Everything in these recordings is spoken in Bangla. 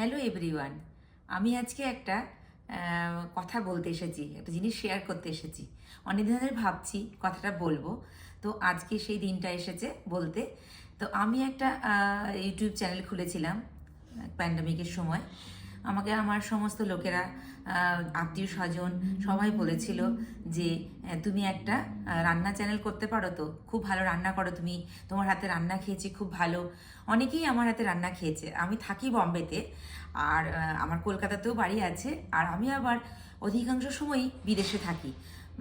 হ্যালো এভরিওয়ান আমি আজকে একটা কথা বলতে এসেছি, একটা জিনিস শেয়ার করতে এসেছি। অনেকদিন ধরে ভাবছি কথাটা বলব। তো আজকে সেই দিনটা এসেছে বলতে। তো আমি একটা ইউটিউব চ্যানেল খুলেছিলাম প্যান্ডামিকের সময়। আমাকে আমার সমস্ত লোকেরা আত্মীয় স্বজন সবাই বলেছিল যে তুমি একটা রান্না চ্যানেল করতে পারো তো? খুব ভালো রান্না করো তুমি। তোমার হাতে রান্না খেয়েছি, খুব ভালো। অনেকেই আমার হাতে রান্না খেয়েছে। আমি থাকি বম্বেতে, আর আমার কলকাতাতেও বাড়ি আছে। আর আমি আবার অধিকাংশ সময়ই বিদেশে থাকি।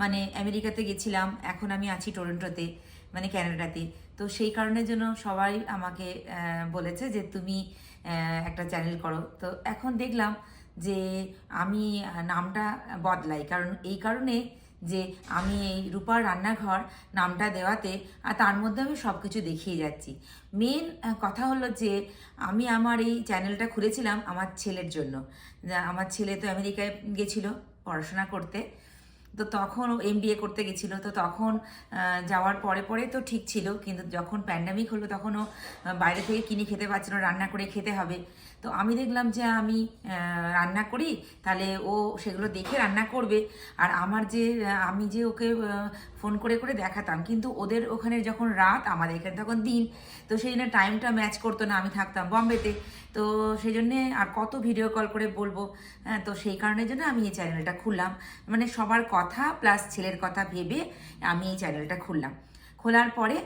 মানে আমেরিকাতে গেছিলাম, এখন আমি আছি টরন্টোতে মানে ক্যানাডাতে। তো সেই কারণের জন্য সবাই আমাকে বলেছে যে তুমি একটা চ্যানেল করো। তো এখন দেখলাম যে আমি নামটা বদলাই। কারণ এই কারণে যে আমি এই রূপার রান্নাঘর নামটা দেওয়াতে, আর তার মধ্যে আমি সব কিছু দেখিয়ে যাচ্ছি। মেন কথা হলো যে আমি আমার এই চ্যানেলটা খুলেছিলাম আমার ছেলের জন্য। আমার ছেলে তো আমেরিকায় গেছিল পড়াশোনা করতে। তো তখন ও এম করতে গেছিল তো তখন যাওয়ার পরে পরে তো ঠিক ছিল কিন্তু যখন প্যান্ডামিক হলো তখন ও বাইরে থেকে কিনে খেতে পারছিল রান্না করে খেতে হবে। তো আমি দেখলাম যে আমি রান্না করি তাহলে ও সেগুলো দেখে রান্না করবে। আর আমার যে আমি যে ওকে ফোন করে করে দেখাতাম কিন্তু ওদের ওখানে যখন রাত আমাদের এখানে তখন দিন তো সেই জন্য টাইমটা ম্যাচ করতো না আমি থাকতাম বম্বেতে। তো সেই জন্যে আর কত ভিডিও কল করে বলব হ্যাঁ, তো সেই কারণের জন্য আমি এই চ্যানেলটা খুললাম। মানে সবার কথা প্লাস ছেলের কথা ভেবে আমি এই চ্যানেলটা খুললাম। খোলার পরে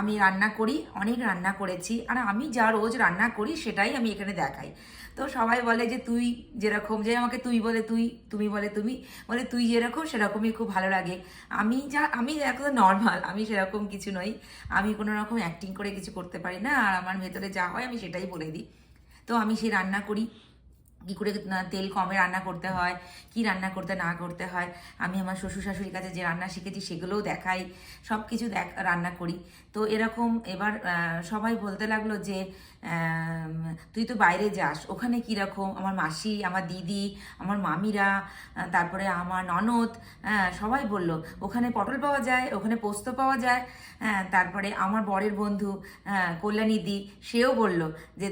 আমি রান্না করি, অনেক রান্না করেছি, আর আমি যা রোজ রান্না করি সেটাই আমি এখানে দেখাই। তো সবাই বলে যে, তুই যেরকম যে আমাকে তুই বলে তুই, তুমি বলে তুমি, বলে তুই যেরকম সেরকমই খুব ভালো লাগে। আমি যা, আমি একদম নর্মাল আমি সেরকম কিছু নই। আমি কোনো রকম অ্যাক্টিং করে কিছু করতে পারি না, আর আমার ভেতরে যা হয় আমি সেটাই বলে দিই। তো আমি সেই রান্না করি। কী করে তেল কমে রান্না করতে হয় কি রান্না করতে না করতে হয় আমি আমার শ্বশুর শাশুড়ির কাছে যে রান্না শিখেছি সেগুলোও দেখাই সব কিছু দেখ রান্না করি। তো এরকম এবার সবাই বলতে লাগল যে তুই তো বাইরে যাস ওখানে কীরকম আমার মাসি আমার দিদি আমার মামিরা তারপরে আমার ননদ হ্যাঁ, সবাই বলল ওখানে পটল পাওয়া যায় ওখানে পোস্ত পাওয়া যায় হ্যাঁ, তারপরে আমার বরের বন্ধু হ্যাঁ, কল্যাণীদি সেও বলল যে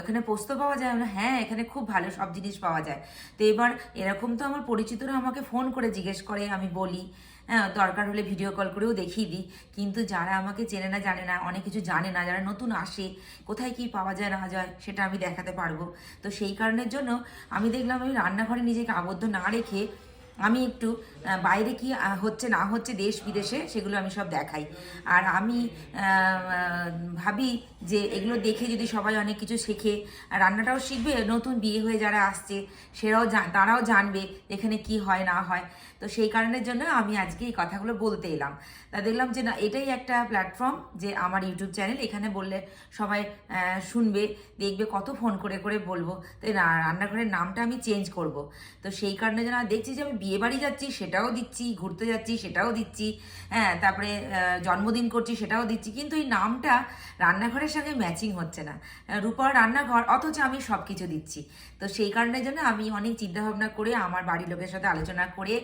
এখানে পোস্ত পাওয়া যায়? হ্যাঁ এখানে খুব ভালো সব জিনিস পাওয়া যায়। তো এবার এরকম তো আমার পরিচিতরা আমাকে ফোন করে জিজ্ঞেস করে, আমি বলি হ্যাঁ দরকার হলে ভিডিও কল করেও দেখিয়ে দিই। কিন্তু যারা আমাকে চেনে না, জানে না, অনেক কিছু জানে না, যারা নতুন আসে, কোথায় কি পাওয়া যায়, না যায়, সেটা আমি দেখাতে পারব। তো সেই কারণের জন্য আমি দেখলাম, আমি রান্নাঘরে নিজেকে আবদ্ধ না রেখে আমি একটু বাইরে কি হচ্ছে না হচ্ছে দেশ বিদেশে সেগুলো আমি সব দেখাই। আর আমি ভাবি যে এগুলো দেখে যদি সবাই অনেক কিছু শেখে রান্নাটাও শিখবে, নতুন বিয়ে হয়ে যারা আসছে, সেরাও তারাও জানবে এখানে কি হয়, না হয়। তো সেই কারণের জন্য আমি আজকে এই কথাগুলো বলতে এলাম। তা দেখলাম যে না, এটাই একটা প্ল্যাটফর্ম যে আমার ইউটিউব চ্যানেল এখানে বললে সবাই শুনবে, দেখবে কত ফোন করে করে বলব। রা- রান্নাঘরের নামটা আমি চেঞ্জ করব। তো সেই কারণে যেন দেখছি যে আমি বিয়ে বাড়ি যাচ্ছি, সেটাও দিচ্ছি, ঘুরতে যাচ্ছি, সেটাও দিচ্ছি। হ্যাঁ তারপরে জন্মদিন করছি, সেটাও দিচ্ছি। কিন্তু এই নামটা রান্নাঘরের সঙ্গে ম্যাচিং হচ্ছে না। রূপার রান্নাঘর, অথচ আমি সব কিছু দিচ্ছি। তো সেই কারণের জন্য আমি অনেক চিন্তাভাবনা করে, আমার বাড়ির লোকের সাথে আলোচনা করে,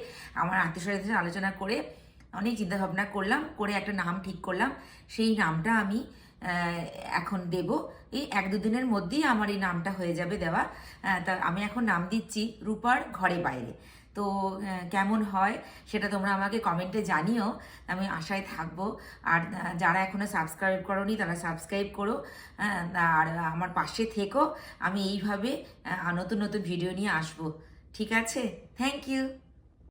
আমার আত্মীয় সাথে আলোচনা করে, অনেক চিন্তাভাবনা করলাম, করে একটা নাম ঠিক করলাম। সেই নামটা আমি এখন দেব। এই এক দুদিনের মধ্যেই আমার এই নামটা হয়ে যাবে দেওয়া। তা আমি এখন নাম দিচ্ছি রূপার ঘরে বাইরে। তো কেমন হয় সেটা তোমরা আমাকে কমেন্টে জানিও। আমি আশায় থাকব। আর যারা এখনও সাবস্ক্রাইব করোনি তারা সাবস্ক্রাইব করো। হ্যাঁ, আর আমার পাশে থেকো। আমি এইভাবে নতুন নতুন ভিডিও নিয়ে আসব। ঠিক আছে? Thank you